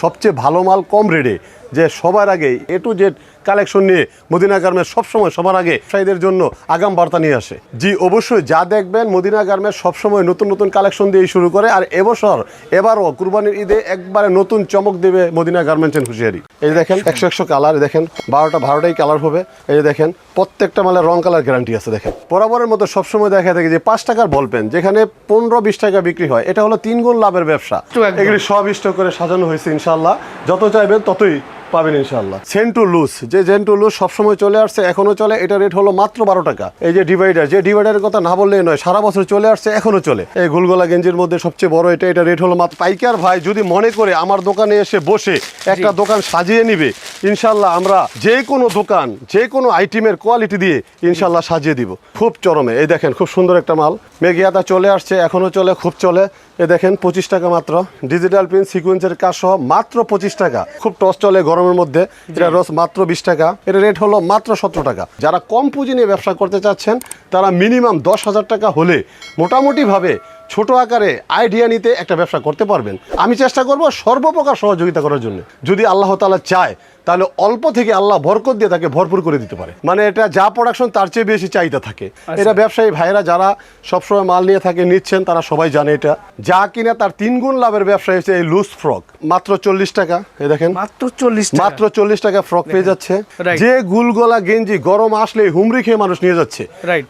সবচেয়ে ভালো মাল কম রেটে যে সবার আগে এ টু জেড কালেকশন নিয়ে মদিনা গার্মেন্টস সবসময় সবার আগে ব্যবসায়ীদের জন্য আগাম বার্তা নিয়ে আসে। জি অবশ্যই যা দেখবেন মদিনা গার্মেন্টস সবসময় নতুন নতুন কালেকশন দিয়ে শুরু করে আর এবছর এবারও কুরবানির ঈদে একবারে নতুন চমক দেবে মদিনা গার্মেন্টস এন্ড হুঁশিয়ারি। এই দেখেন একশো একশো কালার দেখেন বারোটা বারোটাই কালার হবে। এই যে দেখেন প্রত্যেকটা মালের রং কালার গ্যারান্টি আছে দেখেন। বরাবরের মতো সবসময় দেখা থাকে যে পাঁচ টাকার বল পেন যেখানে পনেরো বিশ টাকা বিক্রি হয় এটা হলো তিন গুণ লাভের ব্যবসা। এগুলি সব স্টক করে সাজানো হয়েছে ইনশাল্লাহ যত চাইবেন ততই পাবেন ইনশাল্লাহ সেন্টু লুজ যে জেন্টু লুজ সবসময় চলে আসছে এখনও চলে এটা রেট হলো মাত্র বারো টাকা। এই যে ডিভাইডার যে ডিভাইডারের কথা না বললেই নয় সারা বছর চলে আসছে এখনও চলে। এই গুলগোলা গেঞ্জির মধ্যে সবচেয়ে বড় এটা এটা রেট হলো মাত্র পাইকার ভাই যদি মনে করে আমার দোকানে এসে বসে একটা দোকান সাজিয়ে নিবে ইনশাল্লাহ আমরা যে কোনো দোকান যে কোনো আইটেমের কোয়ালিটি দিয়ে ইনশাল্লাহ সাজিয়ে দিব। খুব চরমে। এই দেখেন খুব সুন্দর একটা মাল। মেঘিয়াতা চলে আসছে এখনও চলে খুব চলে। এ দেখেন পঁচিশ টাকা মাত্র। ডিজিটাল প্রিন্ট সিকুয়েন্সের কাজ সহ মাত্র পঁচিশ টাকা। খুব টস চলে গরমের মধ্যে। এটা রস মাত্র বিশ টাকা। এটা রেট হলো মাত্র সতেরো টাকা। যারা কম পুঁজি নিয়ে ব্যবসা করতে চাচ্ছেন তারা মিনিমাম দশ হাজার টাকা হলে মোটামুটিভাবে ছোট আকারে আইডিয়া নিতে একটা ব্যবসা করতে পারবেন। আমি চেষ্টা করব সর্বপ্রকার সহযোগিতা করার জন্য। যদি আল্লাহ তালা চায় তাহলে অল্প থেকে আল্লাহ বরকত দিয়ে তাকে ভরপুর করে দিতে পারে। মানে এটা যা প্রোডাকশন তার চেয়ে বেশি চাহিদা থাকে। এটা ব্যবসায়ী ভাইরা যারা সবসময় মাল নিয়ে থাকে নিচ্ছেন তারা সবাই জানে এটা। যা কিনা তার তিন গুণ লাভের ব্যবসা হচ্ছে এই লুজ ফ্রক মাত্র চল্লিশ টাকা এই দেখেন। মাত্র চল্লিশ মাত্র চল্লিশ টাকা ফ্রক পেয়ে যাচ্ছে। যে গুলগোলা গেঞ্জি গরম আসলে হুমড়ি খেয়ে মানুষ নিয়ে যাচ্ছে।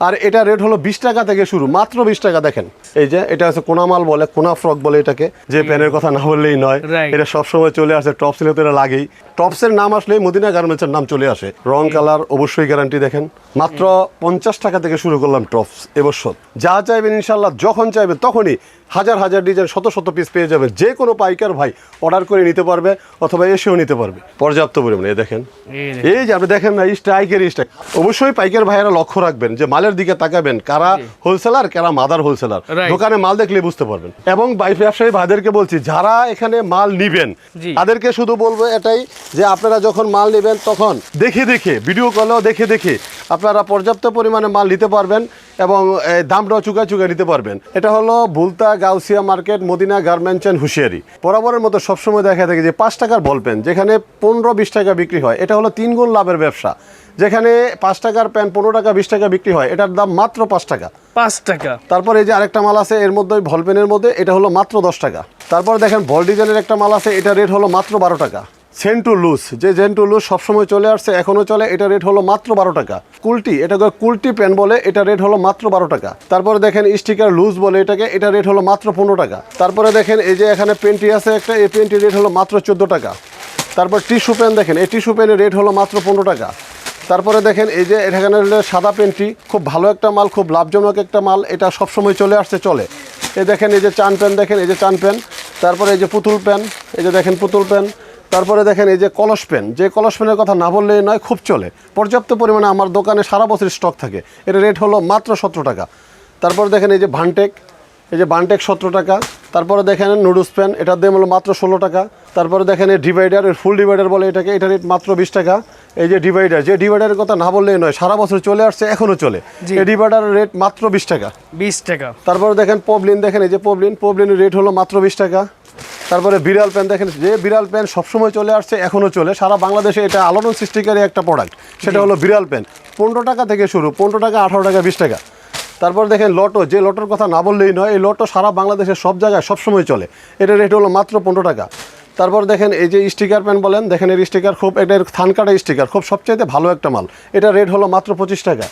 আর এটা রেট হলো বিশ টাকা থেকে শুরু মাত্র বিশ টাকা দেখেন। এই যে এটা হচ্ছে কোনা মাল বলে কোনা ফ্রক বলে এটাকে। যে প্যানের কথা না বললেই নয়। এটা সবসময় চলে আসে টপ সিলে তো এটা লাগেই। টপসের নাম আসলে মদিনা গার্মেন্টসের নাম চলে আসে। রং কালার অবশ্যই গ্যারান্টি দেখেন। মাত্র পঞ্চাশ টাকা থেকে শুরু করলাম টপস এবছর। যা চাইবেন ইনশাল্লাহ যখন চাইবেন তখনই হাজার হাজার ডিজাইন শত শত পিস পেয়ে যাবে। যে কোনো পাইকার ভাই অর্ডার করে নিতে পারবে অথবা এসেও নিতে পারবে। পর্যাপ্ত পরিমাণে দেখেন। এই। যে আপনি দেখেন না স্ট্রাইকের স্ট্রাইক অবশ্যই পাইকার ভাইয়েরা লক্ষ্য রাখবেন যে মালের দিকে তাকাবেন। কারা হোলসেলার কারা মাদার হোলসেলার দোকানে মাল দেখলে বুঝতে পারবেন। এবং বাই ব্যবসায়ী ভাইদেরকে বলছি যারা এখানে মাল নিবেন তাদেরকে শুধু বলব এটাই যে আপনারা যখন মাল নেবেন তখন দেখে দেখে ভিডিও কলেও দেখে দেখে আপনারা পর্যাপ্ত পরিমাণে মাল নিতে পারবেন। এবং দামটাও চুকা চুকা নিতে পারবেন। এটা হলো Bulta Gausia market Madina garments and হুঁশিয়ারি। বরাবরের মতো সবসময় দেখা থাকে যে পাঁচ টাকার বল পেন যেখানে পনেরো বিশ টাকা বিক্রি হয়। এটা হলো তিন গুণ লাভের ব্যবসা। যেখানে পাঁচ টাকার প্যান পনেরো টাকা বিশ টাকা বিক্রি হয় এটার দাম মাত্র পাঁচ টাকা। পাঁচ টাকা। তারপর এই যে আরেকটা মাল আছে এর মধ্যে ওই ভল পেনের মধ্যে এটা হলো মাত্র দশ টাকা। তারপর দেখেন ভল ডিজাইনের একটা মাল আছে এটা রেট হলো মাত্র বারো টাকা। সেন্টু লুজ যে জেন্টু লুজ সবসময় চলে আসছে, এখনও চলে, এটা রেট হলো মাত্র বারো টাকা। কুলটি, এটাকে কুলটি পেন বলে, এটা রেট হলো মাত্র বারো টাকা। তারপরে দেখেন স্টিকার লুজ বলে এটাকে, এটা রেট হলো মাত্র পনেরো টাকা। তারপরে দেখেন এই যে এখানে পেনটি আছে একটা, এই পেনটি রেট হলো মাত্র চোদ্দ টাকা। তারপর টিস্যু পেন দেখেন, এই টিস্যু পেনের রেট হলো মাত্র পনেরো টাকা। তারপরে দেখেন এই যে এখানে সাদা পেনটি, খুব ভালো একটা মাল, খুব লাভজনক একটা মাল, এটা সবসময় চলে আসছে, চলে। এই দেখেন এই যে চান পেন দেখেন, এই যে চান পেন তারপরে এই যে পুতুল পেন এই যে দেখেন পুতুল পেন তারপরে দেখেন এই যে কলস পেন যে কলস পেনের কথা না বললেই নয় খুব চলে। পর্যাপ্ত পরিমাণে আমার দোকানে সারা বছর স্টক থাকে। এটা রেট হলো মাত্র সতেরো টাকা। তারপর দেখেন এই যে ভানটেক এই যে বানটেক সতেরো টাকা। তারপরে দেখেন নুডলস প্যান এটার দাম হলো মাত্র ষোলো টাকা। তারপরে দেখেন এই ডিভাইডার এর ফুল ডিভাইডার বলে এটাকে এটা রেট মাত্র বিশ টাকা। এই যে ডিভাইডার যে ডিভাইডারের কথা না বললেই নয় সারা বছর চলে আসছে এখনও চলে। এই ডিভাইডারের রেট মাত্র বিশ টাকা। বিশ টাকা। তারপরে দেখেন পবলিন দেখেন এই যে পবলিন পবলিনের রেট হলো মাত্র বিশ টাকা। তারপরে বিড়াল প্যান দেখেন যে বিড়াল প্যান সবসময় চলে আসছে এখনও চলে। সারা বাংলাদেশে এটা আলোড়ন সৃষ্টিকারী একটা প্রোডাক্ট সেটা হলো বিড়াল প্যান পনেরো টাকা থেকে শুরু পনেরো টাকা আঠারো টাকা বিশ টাকা। তারপর দেখেন লটো যে লটোর কথা না বললেই নয় এই লটো সারা বাংলাদেশের সব জায়গায় সবসময় চলে। এটার রেট হলো মাত্র পনেরো টাকা। তারপর দেখেন এই যে স্টিকার প্যান বলেন দেখেন এর স্টিকার খুব এটার থান কাটা স্টিকার খুব সবচাইতে ভালো একটা মাল। এটা রেট হলো মাত্র পঁচিশ টাকা।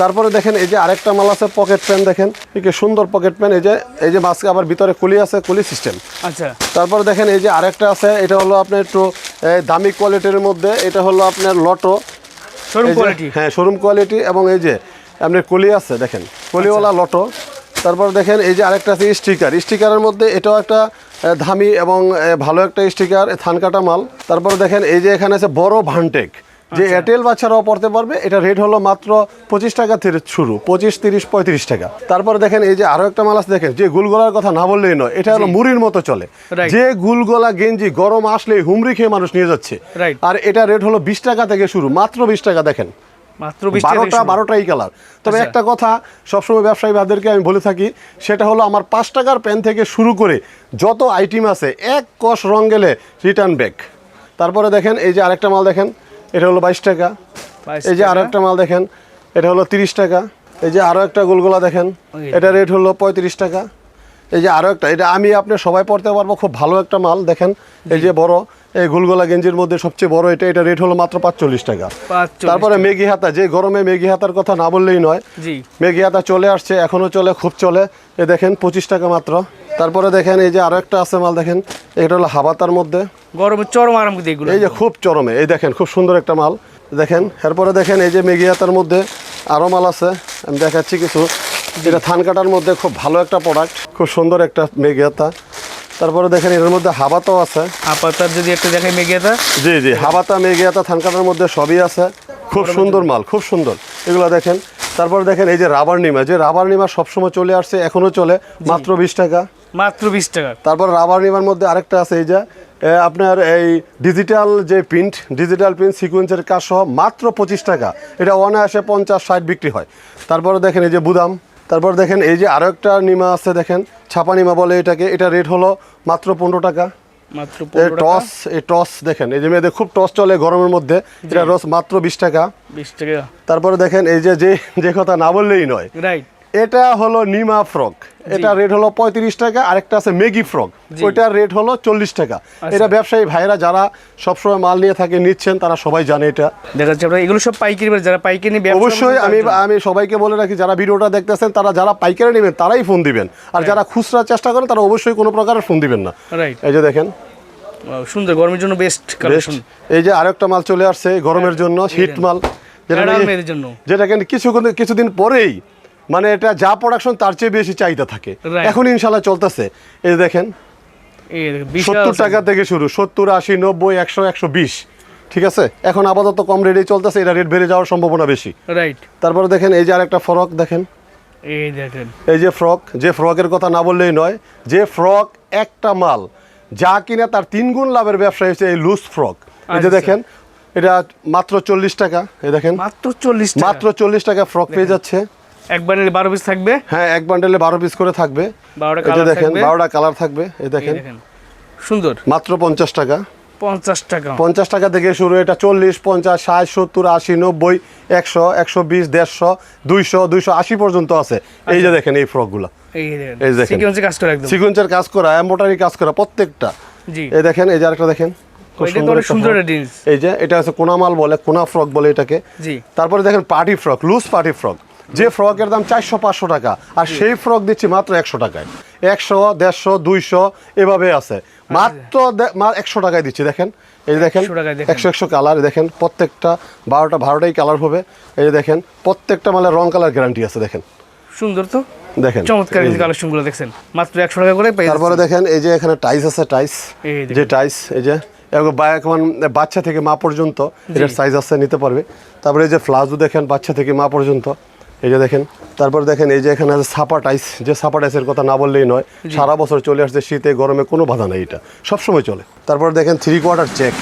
তারপরে দেখেন এই যে আরেকটা মাল আছে পকেট প্যান দেখেন। একে সুন্দর পকেট প্যান এই যে এই যে মাস্কে আবার ভিতরে কুলি আছে কুলি সিস্টেম আচ্ছা। তারপরে দেখেন এই যে আরেকটা আছে এটা হলো আপনার একটু দামি কোয়ালিটির মধ্যে এটা হলো আপনার লটো শোরুম কোয়ালিটি হ্যাঁ শোরুম কোয়ালিটি এবং এই যে আপনার কলি আছে দেখেন। কলিওয়ালা আচ্ছা। লটো তারপর দেখেন এই যে আরেকটা আছে স্টিকার স্টিকারের মধ্যে এটাও একটা দামি এবং ভালো একটা স্টিকার থানকাটা মাল। তারপর দেখেন এই যে এখানে আছে বড় ভানটেক যে আচ্ছা। এয়ারটেল বাচ্চারাও পড়তে পারবে এটা রেট হলো মাত্র পঁচিশ টাকা থেকে শুরু পঁচিশ তিরিশ পঁয়ত্রিশ টাকা। তারপরে দেখেন এই যে আরও একটা মাল আছে দেখেন যে গুলগোলার কথা না বললেই নয় এটা হলো মুড়ির মতো চলে। যে গুলগোলা গেঞ্জি গরম আসলে হুমড়ি খেয়ে মানুষ নিয়ে যাচ্ছে। আর এটা রেট হলো বিশ টাকা থেকে শুরু মাত্র বিশ টাকা দেখেন। মাত্র 20 টাকা বারোটা। বারোটাই কালার তবে আচ্ছা। একটা কথা সবসময় ব্যবসায়ী ভাইদেরকে আমি বলে থাকি সেটা হলো আমার পাঁচ টাকার পেন থেকে শুরু করে যত আইটেম আছে এক কষ রং গেলে রিটার্ন ব্যাক তারপরে দেখেন এই যে আরেকটা মাল দেখেন এটা হলো বাইশ টাকা। এই যে। আরও একটা মাল দেখেন এটা হলো তিরিশ টাকা। এই যে আরও একটা গোলগোলা দেখেন এটা রেট হলো পঁয়ত্রিশ টাকা। এই যে আরও একটা এটা আমি আপনি সবাই পড়তে পারব খুব ভালো একটা মাল দেখেন। এই যে বড় এই গোলগোলা গেঞ্জির মধ্যে সবচেয়ে বড় এটা এটা রেট হলো মাত্র পাঁচচল্লিশ টাকা। তারপরে মেগি হাতা যে গরমে মেগি হাতার কথা না বললেই নয়। মেগি হাতা চলে আসছে এখনও চলে খুব চলে। এ দেখেন পঁচিশ টাকা মাত্র। তারপরে দেখেন এই যে আরও একটা আছে মাল দেখেন এটা হলো হাবাতার মধ্যে। গরমে চরম আরাম এগুলো এই যে খুব চরমে এই দেখেন খুব সুন্দর একটা মাল। দেখেন এরপরে দেখেন এই যে মেঘিয়াতার মধ্যে আরও মাল আছে। আমি দেখাচ্ছি কিছু। যেটা থান কাটার মধ্যে খুব ভালো একটা প্রোডাক্ট খুব সুন্দর একটা মেঘিয়াতা তারপরে দেখেন এর মধ্যে হাবাতাও আছে। আপাতত যদি একটা দেখেন মেঘিয়াতা জি জি হাবাতা মেঘিয়াতা থান কাটার মধ্যে সবই আছে। খুব সুন্দর মাল খুব সুন্দর। এগুলো দেখেন তারপর দেখেন এই যে রাবার নিমা যে রাবার নিমা সবসময় চলে আসছে এখনও চলে মাত্র বিশ টাকা। মাত্র বিশ টাকা। তারপর রাবার নিমার মধ্যে আরেকটা আছে এই যে আপনার এই ডিজিটাল যে প্রিন্ট ডিজিটাল প্রিন্ট সিকুয়েন্সের কাজ সহ মাত্র পঁচিশ টাকা। এটা অনায়াসে পঞ্চাশ ষাট বিক্রি হয়। তারপরে দেখেন এই যে বুদাম তারপর দেখেন এই যে আরও একটা নিমা আছে দেখেন ছাপা নিমা বলে এটাকে এটা রেট হলো মাত্র পনেরো টাকা। মাত্র টস এই টস দেখেন এই যে মেয়েদের খুব টস চলে গরমের মধ্যে এটা রস মাত্র বিশ টাকা। বিশ টাকা। তারপরে দেখেন এই যে যে যে কথা না বললেই নয়। রাইট এটা হলো নিমা ফ্রক। এটা রেট হলো পঁয়ত্রিশ টাকা আরেকটা আছে মেগি ফ্রক। ওইটার রেট হলো চল্লিশ টাকা। এটা ব্যবসায়ী ভাইরা যারা সবসময় মাল নিয়ে থাকে নিচ্ছেন তারা সবাই জানে এটা। দেখা যাচ্ছে এগুলো সব পাইকারি যারা পাইকারি অবশ্যই আমি আমি সবাইকে বলে রাখি যারা ভিডিওটা দেখতেছেন তারা যারা পাইকারি নেবেন তারাই ফোন দিবেন। আর যারা খুচরা চেষ্টা করেন তারা অবশ্যই কোনো প্রকারের ফোন দিবেন না। এই যে দেখেন। সুন্দর গরমের জন্য বেস্ট কালেকশন এই যে আরেকটা মাল চলে আসছে গরমের জন্য হিট মাল। যেটা ম্যাডাম নাকি- যেটা কিন্তু কিছু কিছুদিন পরেই মানে এটা যা প্রোডাকশন তার চেয়ে বেশি চাহিদা থাকে। এখন ইনশাল্লাহ চলতেছে। এই যে দেখেন সত্তর। টাকা থেকে শুরু সত্তর আশি নব্বই একশো একশো বিশ ঠিক আছে? এখন আপাতত কম রেটে চলতেছে এটা রেট বেড়ে যাওয়ার সম্ভাবনা বেশি। রাইট তারপরে দেখেন এই যে আরেকটা ফ্রক দেখেন। এই দেখেন। এই যে ফ্রক যে ফ্রকের কথা না বললেই নয় যে ফ্রক একটা মাল যা কিনা তার তিন গুণ লাভের ব্যবসা হচ্ছে এই লুজ ফ্রক এই যে আচ্ছা। দেখেন এটা মাত্র চল্লিশ টাকা এই দেখেন। মাত্র চল্লিশ মাত্র চল্লিশ টাকা ফ্রক পেয়ে যাচ্ছে। একবারে বারো পিস থাকবে? হ্যাঁ এক বান্ডেলে বারো পিস করে থাকবে। বারোটা এটা কালার দেখেন কালার থাকবে এই দেখেন। সুন্দর। মাত্র পঞ্চাশ টাকা। পঞ্চাশ টাকা। পঞ্চাশ টাকা থেকে শুরু এটা চল্লিশ পঞ্চাশ ষাট সত্তর আশি নব্বই একশো একশো বিশ দেড়শো দুইশো দুইশো আশি পর্যন্ত আছে। এই যে দেখেন এই ফ্রকগুলো এই দেখেন কাজ করে একদম। সিকুয়েন্সের কাজ করা এম্বোটারি কাজ করা প্রত্যেকটা। জি। এই দেখেন এই যে আরেকটা দেখেন। এই যে এটা হচ্ছে কোনামাল বলে কোনা ফ্রক বলে এটাকে। জি। তারপরে দেখেন party frock loose party frock যে ফ্রকের দাম চারশো পাঁচশো টাকা আর সেই ফ্রক দিচ্ছি মাত্র একশো টাকায়। একশো দেড়শো দুইশো এভাবে আছে। মাত্র একশো টাকায় দিচ্ছি দেখেন। এই যে দেখেন 100। একশো একশো কালার দেখেন প্রত্যেকটা বারোটা বারোটাই কালার হবে। এই যে দেখেন প্রত্যেকটা মালের রং কালার গ্যারান্টি আছে দেখেন। সুন্দর তো? দেখেন চমৎকার এই যে। কালেকশন দেখছেন। মাত্র একশো টাকা করে পেয়ে তারপরে দেখেন এই যে এখানে টাইস আছে টাইস। যে টাইস এই যে এখন বাচ্চা থেকে মা পর্যন্ত এটার সাইজ আছে নিতে পারবে। তারপরে এই যে ফ্লাজও দেখেন বাচ্চা থেকে মা পর্যন্ত। এই যে দেখেন তারপর দেখেন এই যে এখানে আছে সাপা টাইস। যে সাপা টাইসের কথা না বললেই নয় সারা বছর চলে আসছে শীতে গরমে কোনো বাধা নেই এটা। সবসময় চলে। তারপর দেখেন থ্রি কোয়ার্টার চেক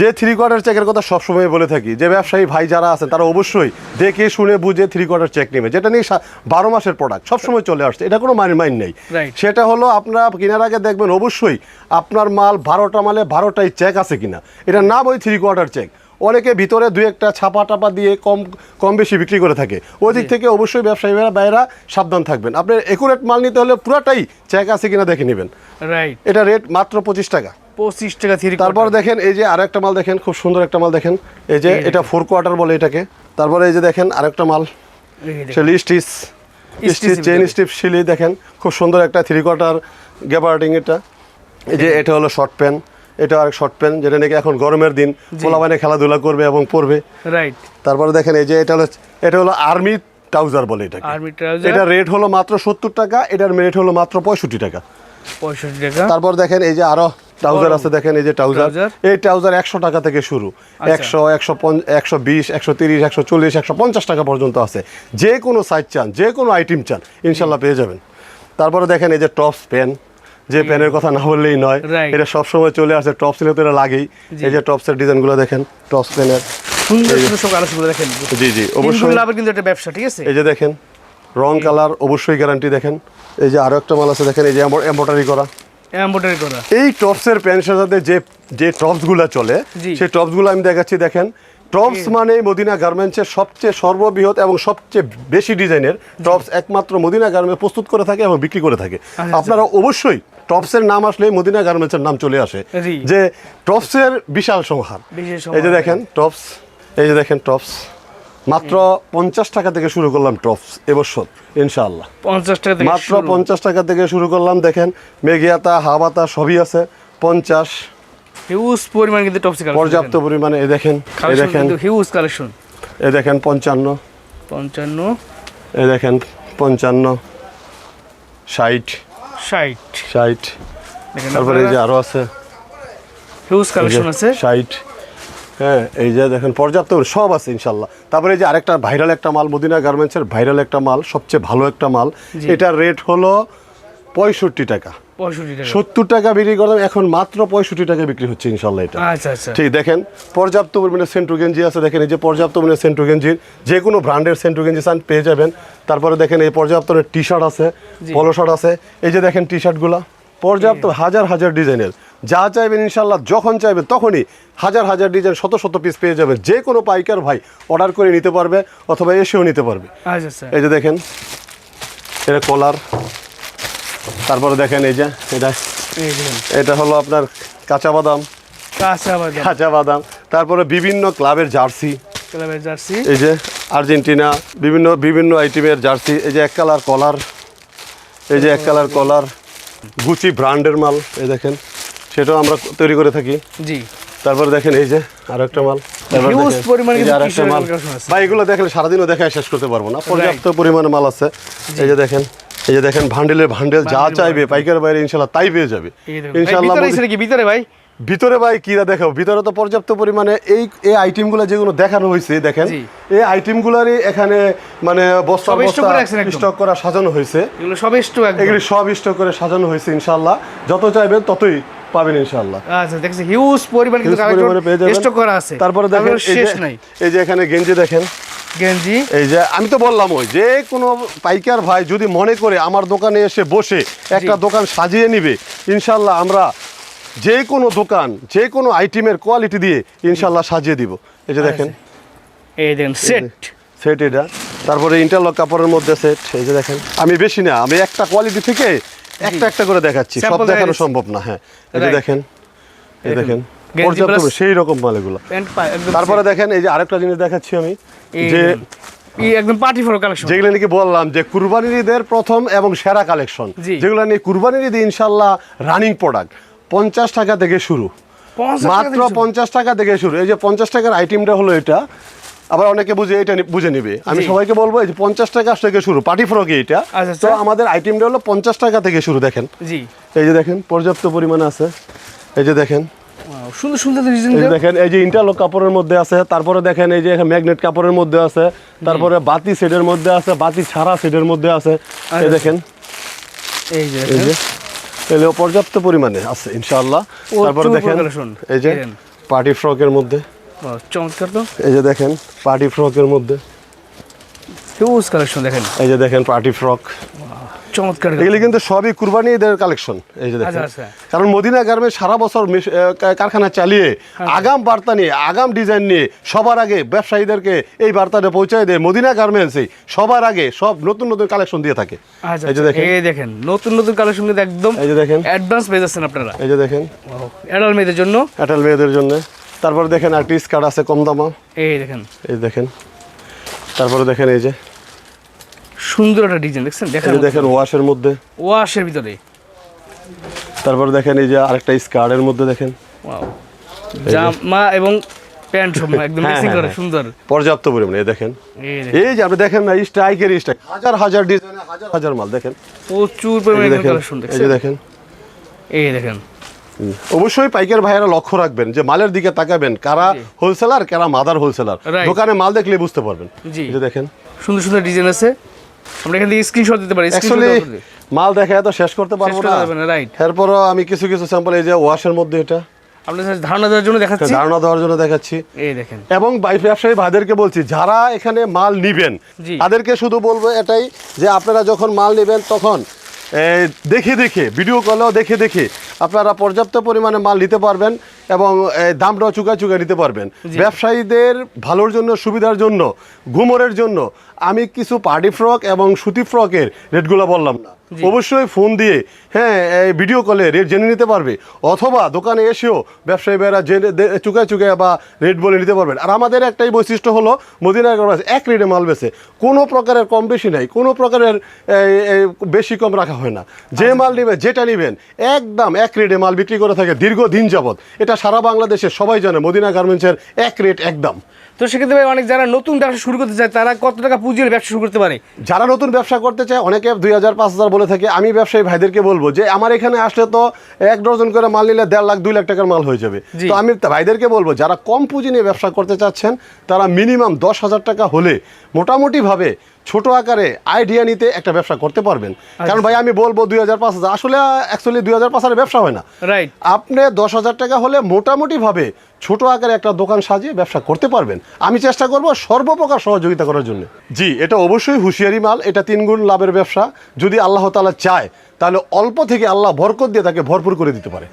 যে থ্রি কোয়ার্টার চেকের কথা সবসময় বলে থাকি। যে ব্যবসায়ী ভাই যারা আছেন তারা অবশ্যই দেখে শুনে বুঝে থ্রি কোয়ার্টার চেক নেবে। যেটা নিয়ে বারো মাসের প্রোডাক্ট সবসময় চলে আসছে। এটা কোনো মাইন মাইন নেই। সেটা হলো আপনারা কেনার আগে দেখবেন অবশ্যই আপনার মাল বারোটা মালে বারোটাই চেক আছে কিনা। এটা না বই থ্রি কোয়ার্টার চেক অনেকে ভিতরে দুই একটা ছাপা টাপা দিয়ে কম কম বেশি বিক্রি করে থাকে। ওই দিক থেকে অবশ্যই ব্যবসায়ীরা বাইরা সাবধান থাকবেন। আপনি একুরেট মাল নিতে হলে পুরাটাই চেক আছে কিনা দেখে নেবেন। রাইট এটা রেট মাত্র পঁচিশ টাকা। পঁচিশ টাকা থ্রি তারপর দেখেন এই যে আরেকটা মাল দেখেন খুব সুন্দর একটা মাল দেখেন। এই যে এটা ফোর কোয়ার্টার বলে এটাকে। তারপরে এই যে দেখেন আরেকটা মাল। শিলি স্টিচ স্টিচ চেন স্টিপ সিলি দেখেন খুব সুন্দর একটা থ্রি কোয়ার্টার গ্যাবার্টিং এটা। এই যে এটা হলো শর্ট প্যান এটা আরেক শর্ট প্যান যেটা নাকি এখন গরমের দিন। পোলাবানে খেলাধুলা করবে এবং পরবে রাইট তারপরে দেখেন এই যে এটা হলো এটা হলো আর্মি ট্রাউজার বলে এটাকে। আর্মি ট্রাউজার এটা রেট হলো মাত্র সত্তর টাকা এটার রেট হলো মাত্র পঁয়ষট্টি টাকা। পঁয়ষট্টি টাকা। তারপর দেখেন এই যে আরও ট্রাউজার আছে দেখেন এই যে ট্রাউজার এই ট্রাউজার একশো টাকা থেকে শুরু। আচ্ছা। একশো একশো একশো বিশ একশো তিরিশ একশো চল্লিশ একশো পঞ্চাশ টাকা পর্যন্ত আছে। যে কোনো সাইজ চান যে কোনো আইটেম চান ইনশাল্লাহ পেয়ে যাবেন। তারপরে দেখেন এই যে টপস পেন যে পেনের কথা না বললেই নয়. এটা সবসময় চলে আসে। টপস নিলে তো এটা লাগেই। এই যে টপসের ডিজাইনগুলো দেখেন। টপস পেনের সুন্দর সুন্দর সব দেখেন। জি জি অবশ্যই। লাভের কিন্তু ব্যবসা ঠিক আছে? এই যে দেখেন রং কালার অবশ্যই গ্যারান্টি দেখেন। এই যে আরও একটা মাল আছে দেখেন এই যে এম্বয়ডারি করা। এমব্রয়ডারি করা। এই টপসের প্যান্টের সাথে যে যে টপস টপসগুলো চলে। সেই টপসগুলো আমি দেখাচ্ছি দেখেন। টপস মানে মদিনা গার্মেন্টসের সবচেয়ে সর্ববৃহৎ এবং সবচেয়ে বেশি ডিজাইনের টপস একমাত্র মদিনা গার্মেন্টস প্রস্তুত করে থাকে এবং বিক্রি করে থাকে। আচ্ছা। আপনারা অবশ্যই টপসের নাম আসলে মদিনা গার্মেন্টসের নাম চলে আসে। যে টপসের বিশাল সংহার। এই যে দেখেন টপস এই যে দেখেন টপস। মাত্র পঞ্চাশ টাকা থেকে শুরু করলাম টপস এবছর ইনশাআল্লাহ। পঞ্চাশ টাকা মাত্র পঞ্চাশ টাকা থেকে শুরু করলাম দেখেন মেঘিয়াতা হাবাতা সবই আছে পঞ্চাশ। হিউজ পরিমাণ কিন্তু টপসি পর্যাপ্ত পরিমাণে এই দেখেন এই দেখেন। হিউজ কালেকশন এই দেখেন পঞ্চান্ন। পঞ্চান্ন। এই দেখেন পঞ্চান্ন ষাট। ষাট। ষাট। তারপরে এই যে আরও আছে। হিউজ কালেকশন আছে। ষাট। হ্যাঁ এই যে দেখেন পর্যাপ্ত সব আছে ইনশাল্লাহ তারপরে এই যে আরেকটা ভাইরাল একটা মাল মদিনা গার্মেন্টসের ভাইরাল একটা মাল সবচেয়ে ভালো একটা মাল। এটার রেট হলো পঁয়ষট্টি টাকা। সত্তর টাকা বিক্রি করলাম এখন মাত্র পঁয়ষট্টি টাকা বিক্রি হচ্ছে ইনশাল্লাহ এটা। আচ্ছা আচ্ছা। ঠিক দেখেন পর্যাপ্ত পরিমাণে সেন্টু গেঞ্জি আছে দেখেন এই যে পর্যাপ্ত পরিমাণে সেন্টু গেঞ্জির যে কোনো ব্র্যান্ডের সেন্টু গেঞ্জি চান পেয়ে যাবেন। তারপরে দেখেন এই পর্যাপ্ত টি শার্ট আছে পলো শার্ট আছে। এই যে দেখেন টি শার্টগুলো পর্যাপ্ত হাজার হাজার ডিজাইনের। যা চাইবেন ইনশাল্লাহ যখন চাইবেন তখনই হাজার হাজার ডিজাইন শত শত পিস পেয়ে যাবে যে কোনো পাইকার ভাই অর্ডার করে নিতে পারবে অথবা এসেও নিতে পারবে। আচ্ছা আচ্ছা। এই যে দেখেন এটা কলার তারপরে দেখেন এই যে এটা এটা হলো আপনার কাঁচা বাদাম। কাঁচা বাদাম। কাঁচা বাদাম। তারপরে বিভিন্ন ক্লাবের জার্সি ক্লাবের জার্সি এই যে আর্জেন্টিনা বিভিন্ন বিভিন্ন আইটেমের জার্সি এই যে এক কালার কলার এই যে এক কালার কলার গুচি ব্র্যান্ডের মাল এই দেখেন সেটাও আমরা তৈরি করে থাকি। জি। তারপরে দেখেন এই যে আর একটা মাল দেখেন, মাল। বা এগুলো দেখলে সারাদিনও দেখায় শেষ করতে পারব না। পর্যাপ্ত পরিমাণে মাল আছে। এই যে দেখেন এই যে দেখেন ভান্ডেলের ভান্ডেল যা চাইবে পাইকার বাইরে ইনশাল্লাহ তাই পেয়ে যাবে। দেখুন। ইনশাল্লাহ ভিতরে ভাই? ভিতরে ভাই কিরা দেখাও ভিতরে তো পর্যাপ্ত পরিমাণে এই এই আইটেমগুলো যেগুলো দেখানো হয়েছে দেখেন এই আইটেমগুলোরই এখানে মানে বস্তা বস্তা। স্টক করা সাজানো হয়েছে। এগুলো সব এগুলি সব স্টক করে সাজানো হয়েছে ইনশাল্লাহ যত চাইবেন ততই পাবেন ইনশাল্লাহ আচ্ছা দেখছি হিউজ পরিমাণ কিন্তু যাবেন। স্টক করা আছে। তারপরে দেখেন শেষ নাই। এই যে এখানে গেঞ্জি দেখেন। গেঞ্জি। এই যে আমি তো বললাম ওই যে কোনো পাইকার ভাই যদি মনে করে আমার দোকানে এসে বসে একটা দোকান সাজিয়ে নিবে ইনশাল্লাহ আমরা যে কোনো দোকান যে কোনো আইটেমের কোয়ালিটি দিয়ে ইনশাল্লাহ সাজিয়ে দিব। এই যে দেখেন। এই দেখেন সেট সেট এটা। তারপরে ইন্টারলক কাপড়ের মধ্যে সেট এই যে দেখেন। আমি বেশি না আমি একটা কোয়ালিটি থেকে একটা একটা করে দেখাচ্ছি সব দেখানো সম্ভব না হ্যাঁ। এই যে দেখেন এই দেখেন পর্যাপ্ত সেই রকম মাল এগুলো প্যান্ট পা- একদম তারপরে দেখেন এই যে আরেকটা জিনিস দেখাচ্ছি আমি যে একদম পার্টি ফর কালেকশন যেগুলো নাকি বললাম যে কুরবানির ঈদের প্রথম এবং সেরা কালেকশন যেগুলো নিয়ে কুরবানির ঈদে ইনশাল্লাহ রানিং প্রোডাক্ট পঞ্চাশ টাকা থেকে শুরু। মাত্র পঞ্চাশ টাকা থেকে শুরু। এই যে পঞ্চাশ টাকার আইটেমটা হলো এটা। আবার অনেকে বুঝে এটা বুঝে নিবে। আমি সবাইকে বলব এই যে পঞ্চাশ টাকা থেকে শুরু পার্টি ফ্রকে এটা। আচ্ছা, তো আচ্ছা। আমাদের আইটেমটা হলো পঞ্চাশ টাকা থেকে শুরু দেখেন। জি। এই যে দেখেন পর্যাপ্ত পরিমাণ আছে। এই যে দেখেন। সুন্দর দেখেন এই যে ইন্টারলক কাপড়ের মধ্যে আছে। তারপরে দেখেন এই যে ম্যাগনেট কাপড়ের মধ্যে আছে। তারপরে বাতি সেটের মধ্যে আছে বাতি ছাড়া সেটের মধ্যে আছে। এই আচ্ছা। দেখেন। এই যে পর্যাপ্ত পরিমাণে আছে ইনশাআল্লাহ। তারপর দেখেন। এই যে। পার্টি ফ্রকের মধ্যে। চমৎকার তো। এই যে দেখেন পার্টি ফ্রকের মধ্যে। হিউজ কালেকশন দেখেন। এই যে দেখেন পার্টি ফ্রক। চমৎকার এগুলি কিন্তু সবই কুরবানি ঈদের কালেকশন এই যে দেখেন। আচ্ছা, আচ্ছা। কারণ মদিনা গার্মেন্টস সারা বছর কারখানা চালিয়ে আগাম বার্তা নিয়ে আগাম ডিজাইন নিয়ে সবার আগে ব্যবসায়ীদেরকে এই বার্তাটা পৌঁছায় দেয়। মদিনা গার্মেন্টসই সবার আগে সব নতুন নতুন কালেকশন দিয়ে থাকে। আচ্ছা এই যে দেখেন। এই দেখেন নতুন নতুন কালেকশন কিন্তু একদম এই যে দেখেন। অ্যাডভান্স পেয়ে যাচ্ছেন আপনারা। এই যে দেখেন। অ্যাডাল্ট মেয়েদের জন্য। অ্যাটাল মেয়েদের জন্য। তারপর দেখেন একটা স্কার্ট আছে কম দামা। এই দেখেন। এই দেখেন। তারপরে দেখেন এই যে সুন্দর একটা ডিজাইন দেখছেন? দেখেন দেখেন ওয়াশের মধ্যে। ওয়াশের ভিতরে। তারপরে দেখেন এই যে আরেকটা স্কার্টের মধ্যে দেখেন। ওয়াও জামা এবং প্যান্ট সব একদম হ্যাঁ, মিক্সিং হ্যাঁ, করে হ্যাঁ। সুন্দর। পর্যাপ্ত পরিমাণে এই দেখেন। এই যে আপনি দেখেন না স্ট্রাইকের স্ট্রাইক হাজার হাজার ডিজাইনে হাজার হাজার মাল দেখেন। প্রচুর পরিমাণে যে দেখেন কালেকশন এই যে দেখেন। এই দেখেন। অবশ্যই পাইকার ভাইয়েরা লক্ষ্য রাখবেন যে মালের দিকে তাকাবেন কারা হোলসেলার কারা মাদার হোলসেলার দোকানে মাল দেখলে বুঝতে পারবেন। জি। এই যে দেখেন। সুন্দর সুন্দর ডিজাইন আছে। আমরা এখান থেকে স্ক্রিনশট দিতে পারি অ্যাকচুয়ালি মাল দেখা তো শেষ করতে পারব না। right. এরপরও আমি কিছু কিছু স্যাম্পল এই যে ওয়াশের মধ্যে এটা। আপনাদের ধারণা দেওয়ার জন্য দেখাচ্ছি। ধারণা দেওয়ার জন্য দেখাচ্ছি। এই দেখেন। এবং বাই- ব্যবসায়ী ভাইদেরকে বলছি যারা এখানে মাল নিবেন তাদেরকে শুধু বলব এটাই যে আপনারা যখন মাল নেবেন তখন দেখে দেখে ভিডিও কলেও দেখে দেখে আপনারা পর্যাপ্ত পরিমাণে মাল নিতে পারবেন এবং দামটাও চুকা চুকা নিতে পারবেন। ব্যবসায়ীদের ভালোর জন্য সুবিধার জন্য ঘুমরের জন্য আমি কিছু পার্টি ফ্রক এবং সুতি ফ্রকের রেটগুলো বললাম না। অবশ্যই ফোন দিয়ে হ্যাঁ এই ভিডিও কলে রেট জেনে নিতে পারবে অথবা দোকানে এসেও ব্যবসায়ী ভাইরা জেনে চুকায় চুকায় বা রেট বলে নিতে পারবেন। আর আমাদের একটাই বৈশিষ্ট্য হলো মদিনা এক রেটে মাল বেছে কোনো প্রকারের কম বেশি নাই কোনো প্রকারের বেশি কম রাখা হয় না। যে মাল নেবেন যেটা নেবেন একদম এক রেটে মাল বিক্রি করে থাকে দীর্ঘদিন যাবৎ। এটা সারা বাংলাদেশে সবাই জানে, মদিনা গার্মেন্টসের এক রেট একদম। তো সেক্ষেত্রে ভাই অনেক যারা নতুন ব্যবসা শুরু করতে চায় তারা কত টাকা পুঁজির ব্যবসা শুরু করতে পারে? যারা নতুন ব্যবসা করতে চায় অনেকে দুই হাজার পাঁচ হাজার বলে থাকে আমি ব্যবসায়ী ভাইদেরকে বলব যে আমার এখানে আসলে তো এক ডজন করে মাল নিলে দেড় লাখ দুই লাখ টাকার মাল হয়ে যাবে। তো আমি ভাইদেরকে বলব যারা কম পুঁজি নিয়ে ব্যবসা করতে চাচ্ছেন তারা মিনিমাম দশ হাজার টাকা হলে মোটামুটিভাবে ছোট আকারে আইডিয়া নিতে একটা ব্যবসা করতে পারবেন। কারণ ভাই আমি বলব দুই হাজার পাঁচ হাজার আসলে অ্যাকচুয়ালি দুই হাজার পাঁচ হাজার ব্যবসা হয় না। রাইট আপনি দশ হাজার টাকা হলে মোটামুটিভাবে ছোট আকারে একটা দোকান সাজিয়ে ব্যবসা করতে পারবেন। আমি চেষ্টা করব সর্বপ্রকার সহযোগিতা করার জন্য। জি, এটা অবশ্যই হুঁশিয়ারি মাল, এটা তিন গুণ লাভের ব্যবসা। যদি আল্লাহ তালা চায়, তাহলে অল্প থেকে আল্লাহ ভরকত দিয়ে তাকে ভরপুর করে দিতে পারে।